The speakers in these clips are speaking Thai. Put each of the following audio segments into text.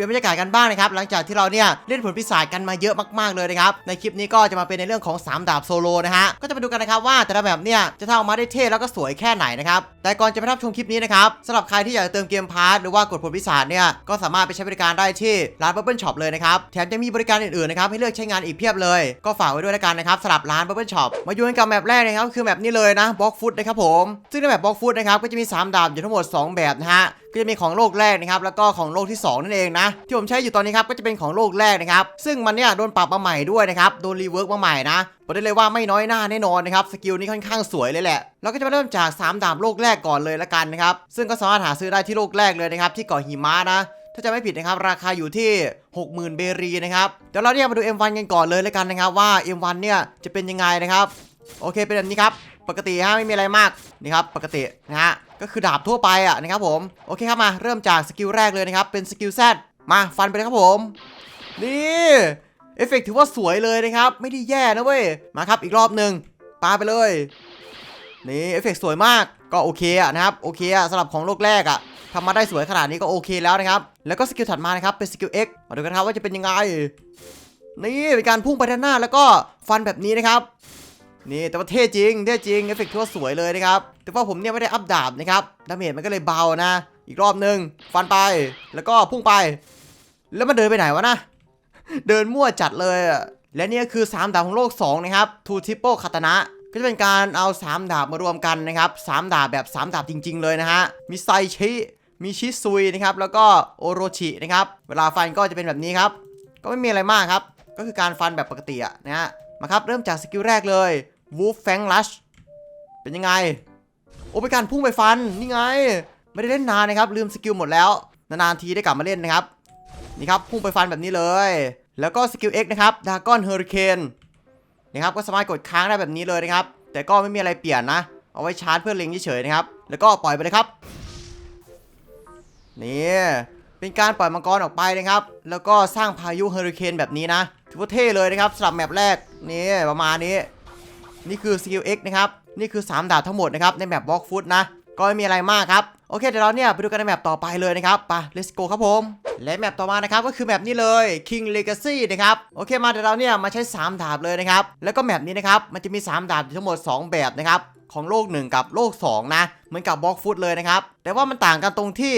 ลี่ยนบรรยากาศกันบ้างนะครับหลังจากที่เราเนี่ยเล่นผลพิศาจกันมาเยอะมากๆเลยนะครับในคลิปนี้ก็จะมาเป็นในเรื่องของ 3 ดาบโซโลนะฮะก็จะไปดูกันนะครับว่าแต่ละแบบเนี่ยจะทำออกมาได้เท่แล้วก็สวยแค่ไหนนะครับแต่ก่อนจะไปรับชมคลิปนี้นะครับสำหรับใครที่อยากจะเติมเกมพาร์ทหรือว่ากดผลพิศาจเนี่ยก็สามารถไปใช้บริการได้ที่ร้าน Bubble Shop เลยนะครับแถมยังมีบริการอื่นๆนะครับให้เลือกใช้งานอีกเพียบเลยก็ฝากไว้ด้วยล้วกันนะครับสำหรับร้าน Bubble Shop มาอยู่กันกับแมปแรกนะครับคือแมปนี้เลยนะบล็อกฟุตนะครับผมซึ่งในแมปบล็อกฟุตนะครับก็จะมี 3 ดาบอยู่ทั้งหมด 2 แบบนะฮะก็จะมีของโลกแรกนะครับแล้วก็ของโลกที่ 2 นั่นเองนะ ที่ผมใช้อยู่ตอนนี้ครับก็จะเป็นของโลกแรกนะครับซึ่งมันเนี่ยโดนปรับมาใหม่ด้วยนะครับโดนรีเวิร์กมาใหม่นะบอกได้เลยว่าไม่น้อยหน้าแน่นอนนะครับสกิลนี้ค่อนข้างสวยเลยแหละเราก็จะมาเริ่มจาก 3 ดาบโลกแรกก่อนเลยละกันนะครับซึ่งก็สามารถหาซื้อได้ที่โลกแรกเลยนะครับที่เกาะหิมะนะถ้าจะไม่ผิดนะครับราคาอยู่ที่ 60,000 เบรีนะครับเดี๋ยวเราเนี่ยมาดู M1 กันก่อนเลยล้วกันนะครับว่า M1 เนี่ยจะเป็นยังไงนะครับโอเคเป็นแบบนี้ครับปกติฮะไม่มีอะไรมากนี่ครับปกตินะฮะ ก็คือดาบทั่วไปอะนะครับผมโอเคครับมาเริ่มจากสกิลแรกเลยนะครับเป็นสกิลแซดมาฟันไปเลยครับผมนี่เอฟเฟกต์ถือว่าสวยเลยนะครับ ไม่ได้แย่นะเว้ยมาครับอีกรอบหนึ่งปาไปเลยนี่เอฟเฟกต์สวยมากก็โอเคอะนะครับโอเคอะสำหรับของโลกแรกอะทำมาได้สวยขนาดนี้ก็โอเคแล้วนะครับแล้วก็สกิลถัดมานะครับเป็นสกิล X มาดูกันครับว่าจะเป็นยังไงนี่เป็นการพุ่งไปด้านหน้าแล้วก็ฟันแบบนี้นะครับ นี่แต่ว่าเท่จริงเท่จริงเอฟเฟกต์ถือว่าสวยเลยนะครับ แต่ว่าผมเนี่ยไม่ได้อัพดาบนะครับดาเมจมันก็เลยเบานะ อีกรอบหนึ่งฟันไปแล้วก็พุ่งไป แล้วมันเดินไปไหนวะนะ เดินมั่วจัดเลยและนี่ก็คือ 3 ดาบของโลก 2 นะครับทูทิปโปคาตนะก็จะเป็นการเอา 3 ดาบมารวมกันนะครับ3ดาบแบบ 3 ดาบจริง ๆ เลยนะฮะมีไซชิมีชิซุยนะครับแล้วก็โอโรชินะครับเวลาฟันก็จะเป็นแบบนี้ครับ ก็ไม่มีอะไรมากครับ ก็คือการฟันแบบปกติอะนะฮะ มาครับ เริ่มจากสกิลแรกเลย Wolf Fang Rush เป็นยังไง โอ้เป็นการพุ่งไปฟัน นี่ไง ไม่ได้เล่นนานนะครับ ลืมสกิลหมดแล้ว นานๆทีได้กลับมาเล่นนะครับ นี่ครับ พุ่งไปฟันแบบนี้เลย แล้วก็สกิล X นะครับดากอนเฮอริเคนนะครับ ก็สามารถกดค้างได้แบบนี้เลยนะครับ แต่ก็ไม่มีอะไรเปลี่ยนนะ เอาไว้ชาร์จเพื่อเล็งเฉยๆนะครับ แล้วก็ปล่อยไปเลยครับ นี่ เป็นการปล่อยมังกรออกไปนะครับ แล้วก็สร้างพายุเฮอริเคนแบบนี้นะ ถือว่าเท่เลยนะครับสำหรับแมปแรกนี่ประมาณนี้ นี่คือสกิล X นะครับ นี่คือ 3 ดาบทั้งหมดนะครับ ในแมปบล็อกฟุตนะ ก็ไม่มีอะไรมากครับ โอเค เดี๋ยวเราเนี่ยไปดูกันในแมปต่อไปเลยนะครับไป let's go ครับผม และแมปต่อมานะครับก็คือแมปนี้เลย King Legacy นะครับ โอเคมาเดี๋ยวเราเนี่ยมาใช้ 3 ดาบเลยนะครับ แล้วก็แมปนี้นะครับมันจะมี 3 ดาบอยู่ทั้งหมด 2 แบบนะครับของโลก 1 กับโลก 2 นะ เหมือนกับบล็อกฟุตเลยนะครับ แต่ว่ามันต่างกันตรงที่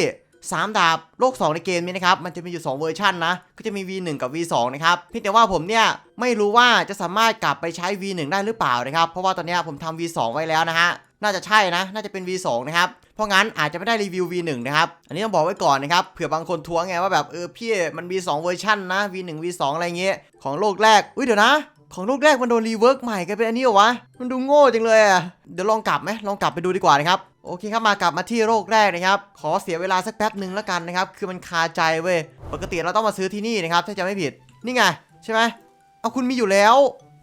3 ดาบโลก 2 ในเกมนี้นะครับ มันจะมีอยู่ 2 เวอร์ชันนะ ก็จะมี V1 กับ V2 นะครับเพียงแต่ว่าผมเนี่ยไม่รู้ว่าจะสามารถกลับไปใช้ V1 ได้หรือเปล่านะครับ เพราะว่าตอนนี้ผมทำ V2 ไว้แล้วนะฮะน่าจะใช่นะ น่าจะเป็น V2 นะครับ เพราะงั้นอาจจะไม่ได้รีวิว V1 นะครับ อันนี้ต้องบอกไว้ก่อนนะครับ เผื่อบางคนท้วงไงว่าแบบเออพี่มันมี 2 เวอร์ชันนะ V1 V2 อะไรเงี้ย ของโลกแรก อุ้ยเดี๋ยวนะ ของโลกแรกมันโดนรีเวิร์กใหม่กลายเป็นอันนี้เหรอวะ มันดูโง่จังเลยอะ เดี๋ยวลองกลับไหมลองกลับไปดูดีกว่านะครับ โอเคครับมากลับมาที่โลกแรกนะครับ ขอเสียเวลาสักแป๊บหนึ่งแล้วกันนะครับ คือมันคาใจเว้ย ปกติเราต้องมาซื้อที่นี่นะครับ ถ้าจะไม่ผิด นี่ไงใช่ไหมเอาคุณมีอยู่แล้ว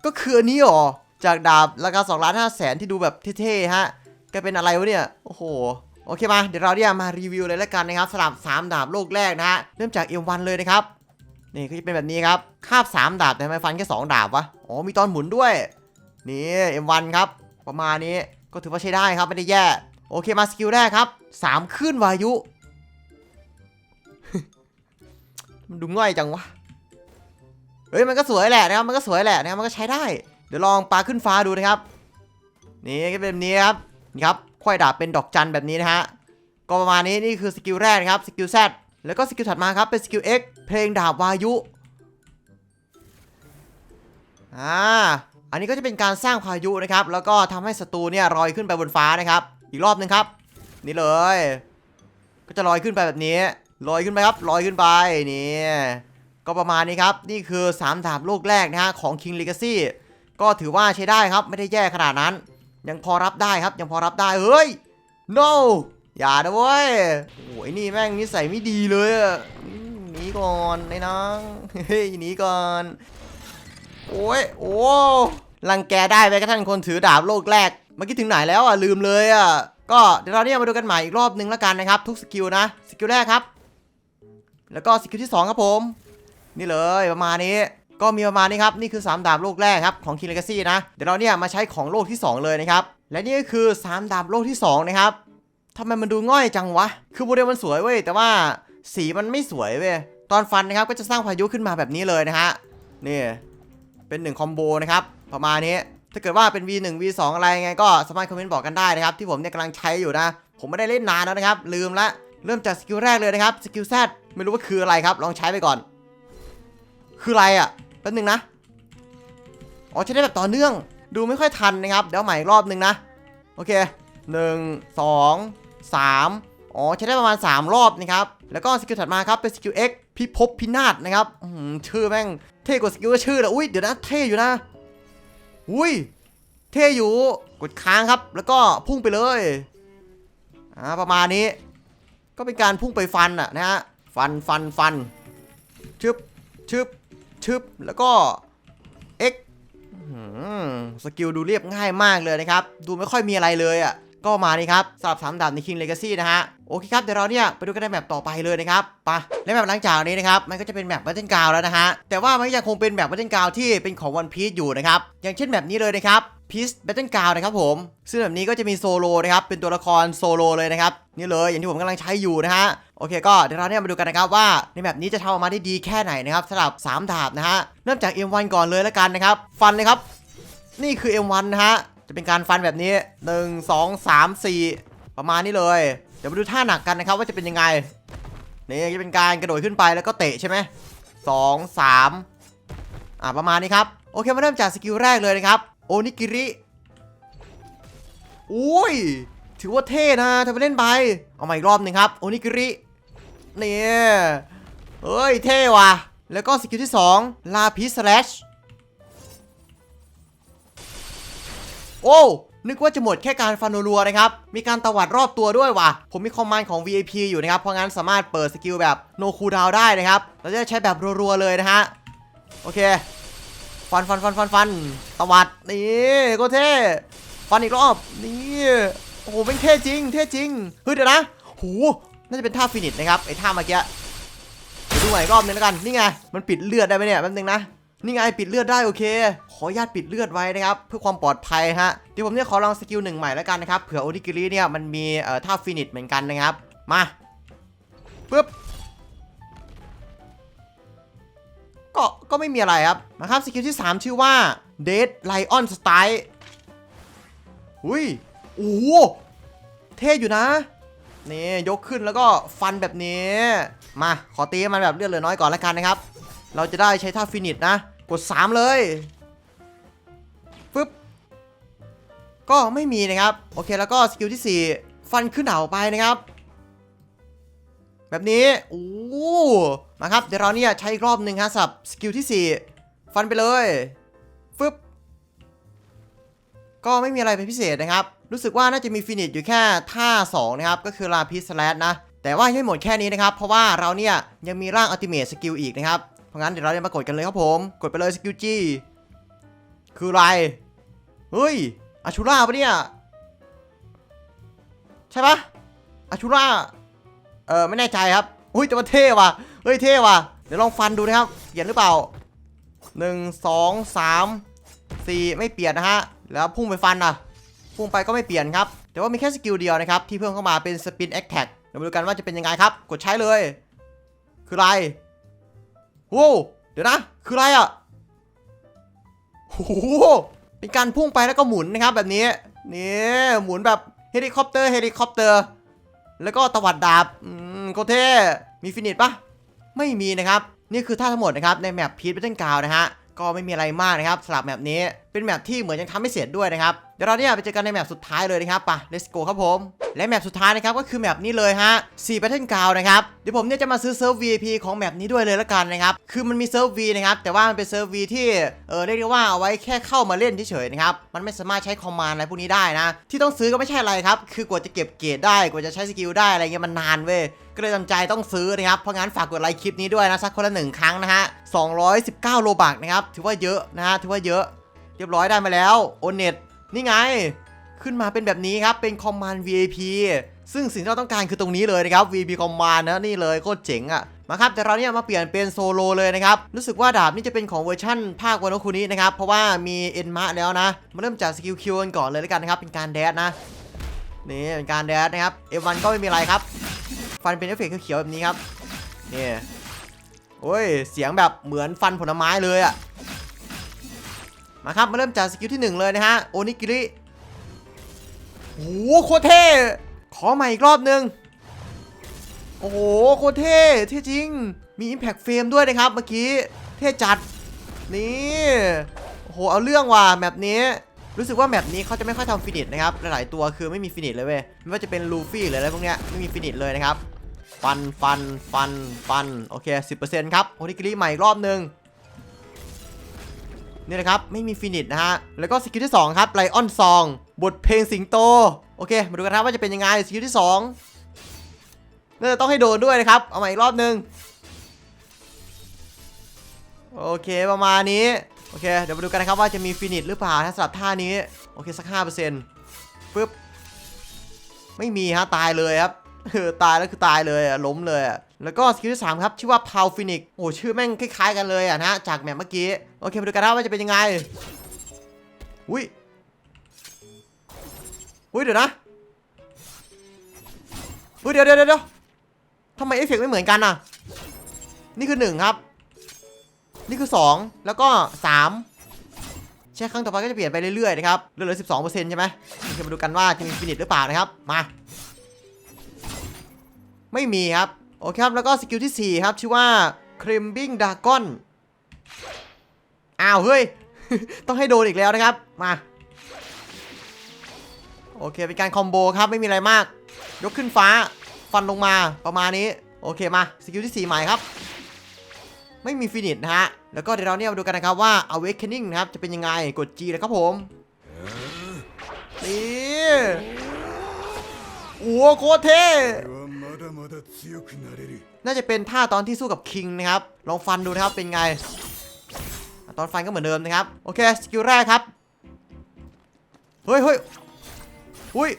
ก็คืออันนี้เหรอ จากดาบราคา2ล้าน5แสนที่ดูแบบเท่ๆฮะแกเป็นอะไรวะเนี่ย โอ้โห โอเคมา เดี๋ยวเราเนี่ยมารีวิวเลยแล้วกันนะครับสำหรับ3ดาบโลกแรกนะฮะ เริ่มจากเอวันเลยนะครับ นี่ก็จะเป็นแบบนี้ครับ คาบ 3 ดาบแต่ทำไมฟันแค่ 2 ดาบวะ อ๋อ มีตอนหมุนด้วย นี่ M1 ครับ ประมาณนี้ ก็ถือว่าใช้ได้ครับ ไม่ได้แย่ โอเค มาสกิลแรกครับ 3 ขึ้นวายุ มันดูง่อยจังวะ เฮ้ย มันก็สวยแหละนะครับ มันก็สวยแหละนะครับ มันก็ใช้ได้ เดี๋ยวลองปาขึ้นฟ้าดูนะครับ นี่ก็เป็นแบบนี้ครับ นี่ครับ ควายดาบเป็นดอกจันแบบนี้นะฮะ ก็ประมาณนี้ นี่คือสกิลแรกนะครับ สกิล Z แล้วก็สกิลถัดมาครับเป็นสกิล X เพลงดาบวายุ อ่า อันนี้ก็จะเป็นการสร้างพายุนะครับ แล้วก็ทำให้ศัตรูเนี่ยลอยขึ้นไปบนฟ้านะครับ อีกรอบหนึงครับ นี่เลย ก็จะลอยขึ้นไปแบบนี้ ลอยขึ้นไปครับ ลอยขึ้นไป นี่ ก็ประมาณนี้ครับ นี่คือ 3 ดาบโลกแรกนะฮะของ King Legacy ก็ถือว่าใช้ได้ครับ ไม่ได้แย่ขนาดนั้น ยังพอรับได้ครับ ยังพอรับได้ เฮ้ย no อย่านะเว้ยโอ้ยนี่แม่งนิสัยไม่ดีเลยอะหนีก่อนไอ้นางเฮ้ยหนีก่อน โอ้ยโอ้รังแกได้ไปกระทั่งคนถือดาบโลกแรกเมื่อกี้ถึงไหนแล้วอะลืมเลยอะก็เดี๋ยวเราเนี่ยมาดูกันใหม่อีกรอบนึงแล้วกันนะครับ ทุกสกิลนะสกิลแรกครับ แล้วก็สกิลที่2ครับผม นี่เลยประมาณนี้ก็มีประมาณนี้ครับ นี่คือ 3 ดาบโลกแรกครับของ King Legacy นะ เดี๋ยวเราเนี่ยมาใช้ของโลกที่ 2 เลยนะครับ และนี่ก็คือ 3 ดาบโลกที่ 2 นะครับ ทำไมมันดูง่อยจังวะ คือโมเดลมันสวยเว้ย แต่ว่าสีมันไม่สวยเว้ย ตอนฟันนะครับก็จะสร้างพายุขึ้นมาแบบนี้เลยนะฮะ นี่ เป็น1คอมโบนะครับ ประมาณนี้ ถ้าเกิดว่าเป็น V1 V2 อะไรไงก็สามารถคอมเมนต์บอกกันได้นะครับ ที่ผมเนี่ยกำลังใช้อยู่นะ ผมไม่ได้เล่นนานแล้วนะครับ ลืมละ เริ่มจากสกิลแรกเลยนะครับ สกิลแซดไม่รู้ว่าคืออะไรครับ ลองใช้ไปก่อน คืออะไรอะ แป๊บนึงนะ อ๋อใช้ได้แบบต่อเนื่อง ดูไม่ค่อยทันนะครับ เดี๋ยวใหม่อีกรอบนึงนะ โอเค1 2 3อ๋อใช้ได้ประมาณ 3 รอบนะครับ แล้วก็สกิลถัดมาครับเป็นสกิล X พิภพพินาศนะครับชื่อแม่งเท่กว่าสกิลชื่อเลยอุ้ยเดี๋ยวนะเท่อยู่นะอุ้ยเท่อยู่กดค้างครับ แล้วก็พุ่งไปเลยอ่าประมาณนี้ ก็เป็นการพุ่งไปฟันอะนะฮะฟันฟันฟันชึบชึบชึบแล้วก็ X สกิลดูเรียบง่ายมากเลยนะครับ ดูไม่ค่อยมีอะไรเลยอะ ก็มานี่ครับสำหรับสามดาบใน King Legacy นะฮะ โอเคครับ เดี๋ยวเราเนี่ยไปดูกันในแมปต่อไปเลยนะครับไปะและแมปหลังจากนี้นะครับ มันก็จะเป็นแมปบัตเทิลกาวแล้วนะฮะ แต่ว่ามันยังคงเป็นแมปบัตเทิลกาวที่เป็นของ One Piece อยู่นะครับ อย่างเช่นแบบนี้เลยนะครับ Peace Battle Ground นะครับผม ซึ่งแบบนี้ก็จะมีโซโลนะครับ เป็นตัวละครโซโลเลยนะครับ นี่เลยอย่างที่ผมกำลังใช้อยู่นะฮะ โอเคก็เดี๋ยวเราเนี่ยมาดูกันนะครับว่าในแบบนี้จะทำออกมาได้ดีแค่ไหนนะครับสำหรับ 3 ดาบนะฮะ เริ่มจาก M1 ก่อนเลยแล้วกันนะครับ ฟันเลยครับ นี่คือ M1 นะฮะ จะเป็นการฟันแบบนี้ 1 2 3 4 ประมาณนี้เลย เดี๋ยวมาดูท่าหนักกันนะครับว่าจะเป็นยังไง นี่จะเป็นการกระโดดขึ้นไปแล้วก็เตะใช่ไหมสองสามอ่าประมาณนี้ครับ โอเคมาเริ่มจากสกิลแรกเลยนะครับ โอนิกิริอุ้ย ถือว่าเท่นะทำไปเล่นไป เอามาอีกรอบหนึ่งครับ โอนิกิรินี่เฮ้ย เท่ว่ะ แล้วก็สกิลที่ 2 ลาพิสแลช โอ้นึกว่าจะหมดแค่การฟันรัวๆนะครับ มีการตวัดรอบตัวด้วยว่ะ ผมมีคอมมานด์ของ VIP อยู่นะครับ เพราะงั้นสามารถเปิดสกิลแบบโนคูดาวได้นะครับ เราจะใช้แบบรัวๆเลยนะฮะ โอเค ฟันฟันฟันฟันฟันตวัด นี่ก็เท่ ฟันอีกรอบ นี่ โอ้โหเป็นเท่จริง เท่จริง เฮ้ยเดี๋ยวนะโหน่าจะเป็นท่าฟินิชนะครับ ไอ้ท่าเมื่อกี้ เดี๋ยวดูใหม่อีกรอบนึงแล้วกัน นี่ไง มันปิดเลือดได้ไหมเนี่ย แป๊บนึงนะ นี่ไงปิดเลือดได้โอเค ขออนุญาตปิดเลือดไว้นะครับ เพื่อความปลอดภัยฮะเดี๋ยวผมเนี่ยขอลองสกิลหนึ่งใหม่แล้วกันนะครับเผื่อโอนิกิริเนี่ยมันมีเอ่อท่าฟินิชเหมือนกันนะครับ มาปึ๊บก็ก็ไม่มีอะไรครับมาครับสกิลที่ 3 ชื่อว่า Dead Lion Style อุ้ยโอ้โหเท่อยู่นะนี่ยกขึ้นแล้วก็ฟันแบบนี้ มาขอตีให้มันแบบเลือดเหลือน้อยก่อนแล้วกันนะครับ เราจะได้ใช้ท่าฟินิชนะ กด 3 เลยปึ๊บก็ไม่มีนะครับ โอเคแล้วก็สกิลที่ 4 ฟันขึ้นเหนาไปนะครับ แบบนี้โอ้มาครับ เดี๋ยวเราเนี่ยใช้อีกรอบหนึ่งฮะสับสกิลที่ 4 ฟันไปเลยฟึบก็ไม่มีอะไรเป็นพิเศษนะครับ รู้สึกว่าน่าจะมีฟินิชอยู่แค่ท่า 2 นะครับ ก็คือลาพิสแลนะ แต่ว่ายังไม่หมดแค่นี้นะครับ เพราะว่าเราเนี่ยยังมีร่างอัลติเม e สกิลอีกนะครับ เพราะงั้นเดี๋ยวเราจะมากดกันเลยครับผม กดไปเลยสกิลจีคืออะไร เฮ้ยอาชูราปะเนี่ย ใช่ปะอาชูราเออไม่แน่ใจครับอุ้ยแต่มันเท่ว่ะเฮ้ยเท่ว่ะเดี๋ยวลองฟันดูนะครับเปลี่ยนหรือเปล่า1 2 3 4ไม่เปลี่ยนนะฮะ แล้วพุ่งไปฟันนะพุ่งไปก็ไม่เปลี่ยนครับ แต่ว่ามีแค่สกิลเดียวนะครับ ที่เพิ่มเข้ามาเป็นสปินแอคแท็กเดี๋ยวมาดูกันว่าจะเป็นยังไงครับ กดใช้เลย คืออะไร โว้เดี๋ยวนะ คืออะไรอะโอ้โหเป็นการพุ่งไปแล้วก็หมุนนะครับแบบนี้ นี่หมุนแบบเฮลิคอปเตอร์เฮลิคอปเตอร์ แล้วก็ตวัดดาบ อืมโคเท่ มีฟินิชปะไม่มีนะครับ นี่คือท่าทั้งหมดนะครับในแมปพีทเบตเทิลกาวนะฮะ ก็ไม่มีอะไรมากนะครับสำหรับแมปนี้ เป็นแมปที่เหมือนยังทำไม่เสร็จด้วยนะครับ เดี๋ยวเราเนี่ยไปเจอกันในแมปสุดท้ายเลยนะครับไป let's go ครับผม และแมปสุดท้ายนะครับก็คือแมปนี้เลยฮะ4 Battle Ground นะครับเดี๋ยวผมเนี่ยจะมาซื้อเซิร์ฟ VIP ของแมปนี้ด้วยเลยละกันนะครับคือมันมีเซิร์ฟ V นะครับแต่ว่ามันเป็นเซิร์ฟ V ที่เออเรียกได้ว่าเอาไว้แค่เข้ามาเล่นเฉยๆนะครับมันไม่สามารถใช้คอมมานด์อะไรพวกนี้ได้นะ ที่ต้องซื้อก็ไม่ใช่อะไรครับคือกว่าจะเก็บเกรดได้กว่าจะใช้สกิลได้อะไรเงี้ยมันนานเว้ยก็เลยจำใจต้องซื้อนะครับเพราะงั้นฝากกดไลค์คลิปนี้ด้วยนะสักคนละหนึ่งครั้งนะฮะ219โลบักนะครับถือว่าเยอะนะฮะถือว่าเยอะเรียบร้อยได้มาแล้วโอเน็ต นี่ไง ขึ้นมาเป็นแบบนี้ครับ เป็นคอมมานด์ VIP ซึ่งสิ่งที่เราต้องการคือตรงนี้เลยนะครับ VIP คอมมานด์นะนี่เลยโคตรเจ๋งอะ่ะมาครับแต่เราเนี่ยมาเปลี่ยนเป็นโซโลเลยนะครับ รู้สึกว่าดาบนี่จะเป็นของเวอร์ชั่นภาควานโนคุนินะครับ เพราะว่ามีเอ็นมะแล้วนะ มาเริ่มจากสกิลคิวกันก่อนเลยแล้วกันนะครับ เป็นการแดดนะ นี่เป็นการแดดนะครับ F1 ก็ไม่มีอะไรครับ ฟันเป็นเอฟเฟกต์เขียวแบบนี้ครับนี่โอ้ยเสียงแบบเหมือนฟันผลไม้เลยอะ มาครับ มาเริ่มจากสกิลที่หนึ่งเลยนะฮะ โอนิกิริโอ้โหโคเท่ ขอใหม่อีกรอบนึง โอ้โหโคเท่เท่จริง มี Impact Frame ด้วยนะครับเมื่อกี้ เท่จัด นี่ โอ้โห เอาเรื่องว่ะแมปนี้รู้สึกว่าแมปนี้เขาจะไม่ค่อยทำฟินิชนะครับ หลายตัวคือไม่มีฟินิชเลยเว้ย ไม่ว่าจะเป็นลูฟี่หรืออะไรพวกเนี้ยไม่มีฟินิชเลยนะครับ ฟัน ฟัน ฟัน ฟัน โอเค 10%ครับโอนิกิริใหม่อีกรอบหนึ่ง นี่นะครับไม่มีฟินิชนะฮะแล้วก็สกิลที่2ครับไลออนซองบทเพลงสิงโตโอเคมาดูกันครับว่าจะเป็นยังไงสกิลที่2น่าจะต้องให้โดนด้วยนะครับเอาใหม่อีกรอบนึงโอเคประมาณนี้โอเคเดี๋ยวมาดูกันนะครับว่าจะมีฟินิชหรือเปล่านะสำหรับท่านี้โอเคสัก5%ปึ๊บไม่มีฮะตายเลยครับเออตายแล้วคือตายเลยล้มเลยอะ แล้วก็สกิลที่สามครับชื่อว่าพาวฟินิกโอ้ชื่อแม่งคล้ายๆกันเลยอะนะจากแมปเมื่อกี้โอเคมาดูกันนะว่าจะเป็นยังไงอุ้ยอุ้ยเดี๋ยวนะอุ้ยเดี๋ยวเดี๋ยวเดี๋ยวทำไมเอฟเฟกต์ไม่เหมือนกันอะนี่คือหนึ่งครับ นี่คือ 2 แล้วก็ 3 ใช้ครั้งต่อไปก็จะเปลี่ยนไปเรื่อยๆนะครับเหลือๆ12%ใช่ไหมโอเคมาดูกันว่าจะมีฟินิชหรือเปล่านะครับมา ไม่มีครับ โอเคครับ แล้วก็สกิลที่ 4 ครับ ชื่อว่า Crimbing Dragon อ้าว เฮ้ย ต้องให้โดนอีกแล้วนะครับ มา โอเค เป็นการคอมโบครับ ไม่มีอะไรมาก ยกขึ้นฟ้า ฟันลงมาประมาณนี้ โอเคมา สกิลที่ 4 ใหม่ครับ ไม่มีฟินิชนะฮะ แล้วก็เดี๋ยวเราเนี่ยมาดูกันนะครับว่า Awakening นะครับ จะเป็นยังไง กด G เลยครับผมนี่โอ้โหโคตรเท่ น่าจะเป็นท่าตอนที่สู้กับคิงนะครับ ลองฟันดูนะครับเป็นไง ตอนฟันก็เหมือนเดิมนะครับ โอเค สกิลแรกครับ เฮ้ยเฮ้ยอุ้ย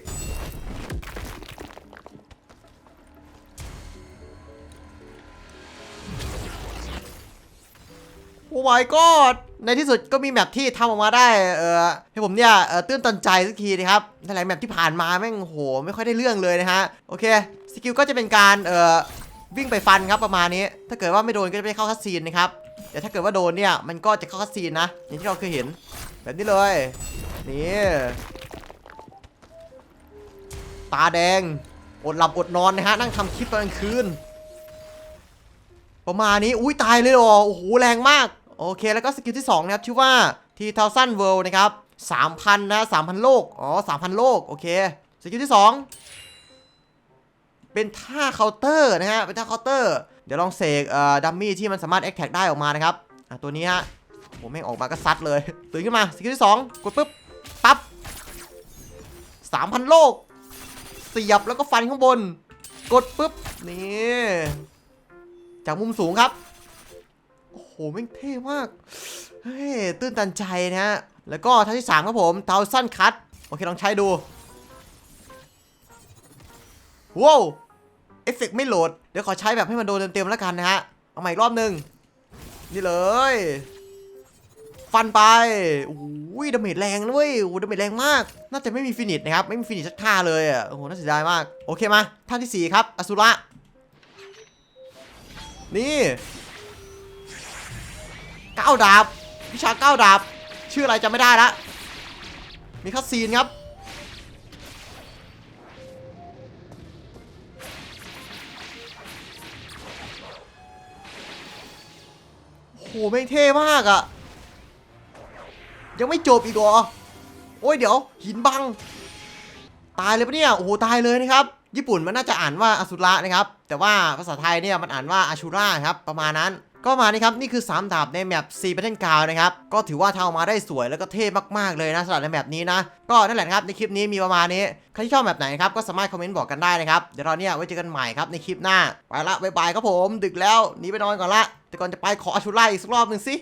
โอ้ my god ในที่สุดก็มีแมปที่ทำออกมาได้เออให้ผมเนี่ยเออตื้นตันใจสักทีนะครับในหลายแมปที่ผ่านมาแม่งโหไม่ค่อยได้เรื่องเลยนะฮะโอเคสกิลก็จะเป็นการเออวิ่งไปฟันครับประมาณนี้ ถ้าเกิดว่าไม่โดนก็จะไม่เข้าคัสซีนนะครับแต่ถ้าเกิดว่าโดนเนี่ยมันก็จะเข้าคัสซีนนะอย่างที่เราเคยเห็น แบบนี้เลยนี่ตาแดงอดหลับอดนอนนะฮะนั่งทำคลิปตอนกลางคืน ประมาณนี้อุ้ยตายเลยหรอโอ้โหแรงมาก โอเคแล้วก็สกิลที่2นะครับชื่อว่าทีเทาซันเวิลด์นะครับ3,000นนะ3,000โลก อ๋อ3,000โลก โอเค สกิลที่ 2 เป็นท่าเคาน์เตอร์นะฮะ เป็นท่าเคาน์เตอร์ เดี๋ยวลองเสกเอ่อดัมมี่ที่มันสามารถแอคแท็กได้ออกมานะครับ อะ ตัวนี้ฮะโหแม่งออกมาก็ซัดเลยตื่นขึ้นมา สกิลที่ 2 กดปุ๊บ ปั๊บ3,000โลก เสียบแล้วก็ฟันข้างบน กดปุ๊บ นี่ จากมุมสูงครับ แม่งเท่มาก เฮ้ยตื้นตันใจนะฮะ แล้วก็ท่าที่3ครับผมเทาสั้นคัตโอเคลองใช้ดูว้าวเอฟเฟกต์ไม่โหลด เดี๋ยวขอใช้แบบให้มันโดนเต็มๆแล้วกันนะฮะ เอาใหม่รอบหนึ่งนี่เลย ฟันไปโอ้ยดาเมจแรงเว้ยโอ้ดาเมจแรงมาก น่าจะไม่มีฟินิชนะครับ ไม่มีฟินิชสักท่าเลยอะโอ้โหน่าเสียดายมาก โอเคมาท่าที่ 4 ครับอสุระนี่ ก้าวดาบ วิชาก้าวดาบ ชื่ออะไรจำไม่ได้ละ มีคัสซีนครับ โหแม่งเท่มากอะยังไม่จบอีกเหรอ โอ้ยเดี๋ยว หินบัง ตายเลยปะเนี่ย โอ้โห ตายเลยนะครับ ญี่ปุ่นมันน่าจะอ่านว่าอสุระนะครับ แต่ว่าภาษาไทยเนี่ยมันอ่านว่าอาชูราครับ ประมาณนั้น ก็มานี่ครับนี่คือ 3 ดาบในแมปซีเ a ทเทนกาวนะครับ ก็ถือว่าทำออกมาได้สวยแล้วก็เท่มากๆเลยนะสำหรับในแมปนี้นะ ก็นั่นแหละครับในคลิปนี้มีประมาณนี้ ใครที่ชอบแบบไหนครับก็สามารถคอมเมนต์บอกกันได้นะครับ เดี๋ยวเราเนี่ยไว้เจอกันใหม่ครับในคลิปหน้า ไปละบ๊ายบายครับผม ดึกแล้วหนีไปนอนก่อนละแต่ก่อนจะไปขออาชูราอีกสักรอบหนึ่งสิ